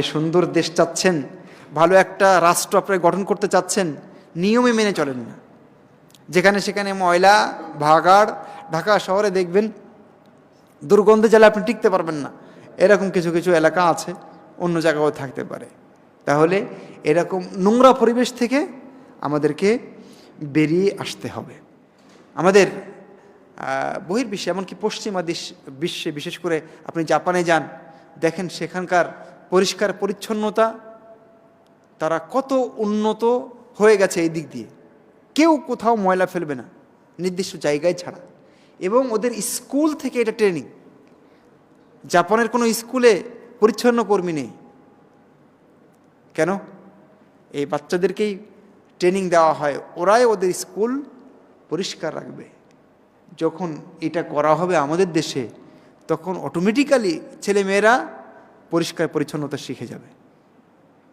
সুন্দর দেশ চাচ্ছেন, ভালো একটা রাষ্ট্র আপনি গঠন করতে চাচ্ছেন, নিয়মে মেনে চলেন না। যেখানে সেখানে ময়লা, ভাগাড়, ঢাকা শহরে দেখবেন দুর্গন্ধে জেলা আপনি টিকতে পারবেন না। এরকম কিছু কিছু এলাকা আছে, অন্য জায়গাও থাকতে পারে। তাহলে এরকম নোংরা পরিবেশ থেকে আমাদেরকে বেরিয়ে আসতে হবে। আমাদের বহির্বিশ্বে, এমনকি পশ্চিমা দেশ বিশ্বে, বিশেষ করে আপনি জাপানে যান, দেখেন সেখানকার পরিষ্কার পরিচ্ছন্নতা, তারা কত উন্নত হয়ে গেছে এই দিক দিয়ে। কেউ কোথাও ময়লা ফেলবে না, নির্দিষ্ট জায়গায় ছাড়া। এবং ওদের স্কুল থেকে এটা ট্রেনিং। জাপানের কোনো স্কুলে পরিচ্ছন্ন কর্মী নেই। কেন? এই বাচ্চাদেরকেই ট্রেনিং দেওয়া হয়। ওরাই ওদের স্কুল পরিষ্কার রাখবে। যখন এটা করা হবে আমাদের দেশে, তখন অটোমেটিক্যালি ছেলেমেয়েরা পরিষ্কার পরিচ্ছন্নতা শিখে যাবে।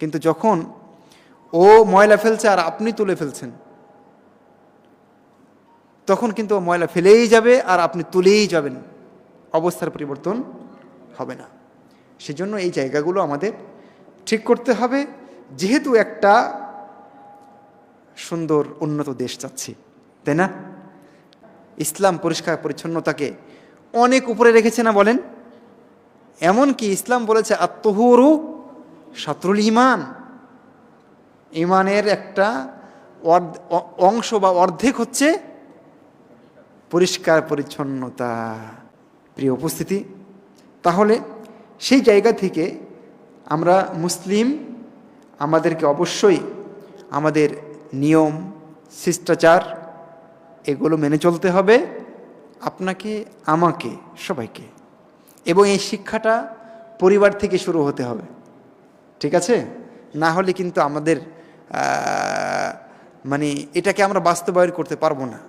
কিন্তু যখন ও ময়লা ফেলছে আর আপনি তুলে ফেলছেন, তখন কিন্তু ও ময়লা ফেলেই যাবে আর আপনি তুলেই যাবেন। অবস্থার পরিবর্তন হবে না। সেজন্য এই জায়গাগুলো আমাদের ঠিক করতে হবে। যেহেতু একটা সুন্দর উন্নত দেশ চাচ্ছি, তাই না? ইসলাম পরিষ্কার পরিচ্ছন্নতাকে অনেক উপরে রেখেছে না বলেন? এমনকি ইসলাম বলেছে আত্মহুরু শত্রুল ইমান ইমানের একটা অংশ বা অর্ধেক হচ্ছে পরিষ্কার পরিচ্ছন্নতা। প্রিয় উপস্থিতি, তাহলে সেই জায়গা থেকে আমরা মুসলিম আমাদেরকে অবশ্যই আমাদের নিয়ম, শিষ্টাচার, এগুলো মেনে চলতে হবে। আপনাকে, আমাকে, সবাইকে। এবং এই শিক্ষাটা পরিবার থেকে শুরু হতে হবে। ঠিক আছে? না হলে কিন্তু আমাদের মানে এটাকে আমরা বাস্তবায়ন করতে পারব না।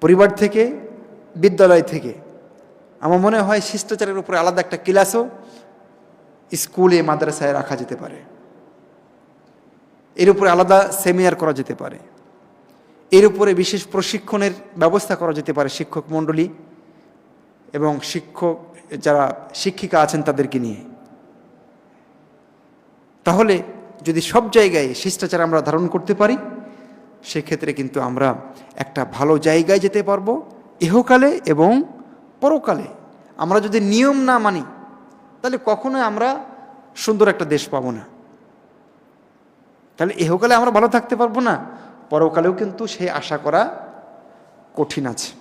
পরিবার থেকে, বিদ্যালয় থেকে। আমার মনে হয় শিষ্টাচারের উপরে আলাদা একটা ক্লাসও স্কুলে, মাদ্রাসায় রাখা যেতে পারে। এর উপরে আলাদা সেমিনার করা যেতে পারে। এর উপরে বিশেষ প্রশিক্ষণের ব্যবস্থা করা যেতে পারে শিক্ষক মণ্ডলী। এবং শিক্ষক, যারা শিক্ষিকা আছেন তাদেরকে নিয়ে। তাহলে যদি সব জায়গায় শিষ্টাচার আমরা ধারণ করতে পারি, সেক্ষেত্রে কিন্তু আমরা একটা ভালো জায়গায় যেতে পারব, ইহকালে এবং পরকালে। আমরা যদি নিয়ম না মানি, তাহলে কখনোই আমরা সুন্দর একটা দেশ পাবো না। তাহলে ইহকালে আমরা ভালো থাকতে পারব না, পরকালেও কিন্তু সেই আশা করা কঠিন আছে।